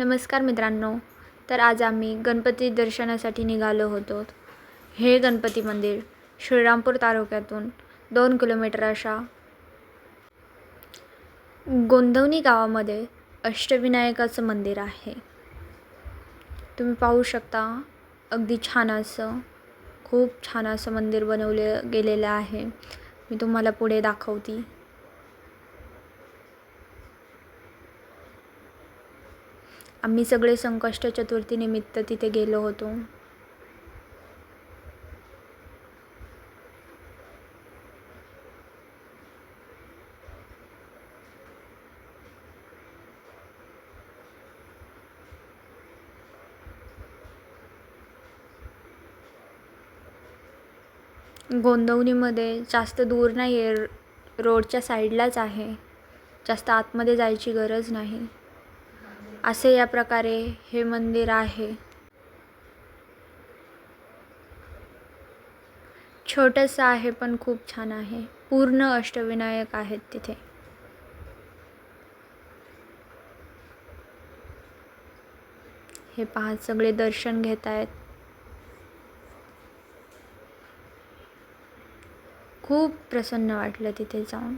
नमस्कार मित्रांनो तर आज आम्ही गणपती दर्शनासाठी निघालो होतो. हे गणपती मंदिर श्रीरामपूर तालुक्यातून दोन किलोमीटर अशा गोंदवणी गावामध्ये अष्टविनायकाचं मंदिर आहे. तुम्ही पाहू शकता अगदी छान असं खूप छान असं मंदिर बनवले गेलेलं आहे. मी तुम्हाला पुढे दाखवते. आम्ही सगळे संकष्ट चतुर्थीनिमित्त तिथे गेलो होतो. गोंदवणीमध्ये जास्त दूर नाही आहे रोडच्या साईडलाच आहे. जास्त आतमध्ये जायची गरज नाही. असे या प्रकारे हे मंदिर आहे. छोटंसं आहे पण खूप छान आहे. पूर्ण अष्टविनायक आहेत तिथे. हे पहा सगळे दर्शन घेत आहेत खूप प्रसन्न वाटलं तिथे जाऊन.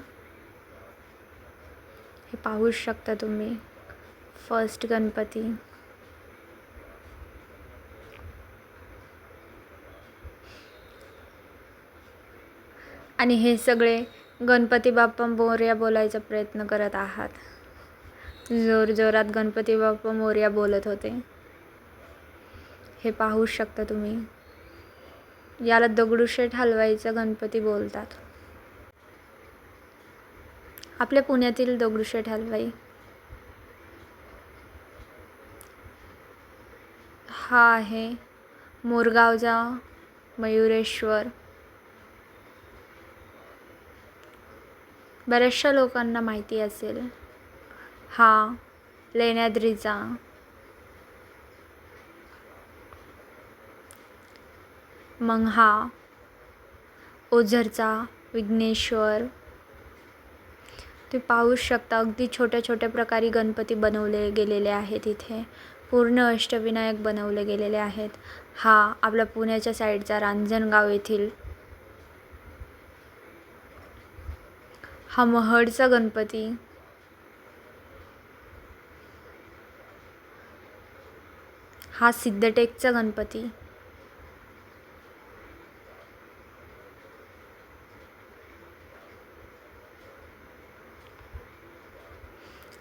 हे पाहूच शकता तुम्ही. फर्स्ट गणपती. आणि हे सगळे गणपती बाप्पा मोर्या बोलायचा प्रयत्न करत आहात. जोर जोरात गणपती बाप्पा मोर्या बोलत होते. हे पाहू शकता तुम्ही. याला दगडूशेठ हलवाईचा गणपती बोलतात. आपल्या पुण्यातील दगडूशेठ हलवाई. हा आहे मोरगावचा मयुरेश्वर. बऱ्याचशा लोकांना माहिती असेल हा लेण्याद्रीचा. मग हा ओझरचा विघ्नेश्वर. ते पाहूच शकता अगदी छोट्या छोट्या प्रकारे गणपती बनवले गेलेले आहेत इथे. पूर्ण अष्टविनायक बनवले गेलेले आहेत. हा आपला पुण्याच्या साईडचा रांजणगाव येथील हा महडचा गणपती. हा सिद्धटेकचा गणपती.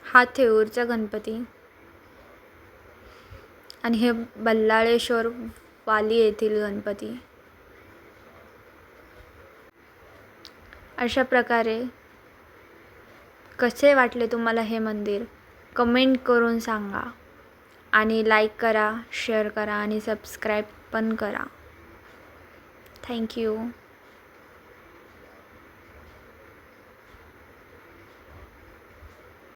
हा थेऊरचा गणपती. आणि हे बल्लाळेश्वर वाली येथील गणपती. अशा प्रकारे कसे वाटले तुम्हाला हे मंदिर? कमेंट करून सांगा आणि लाईक करा शेअर करा आणि सबस्क्राईब पण करा. थँक्यू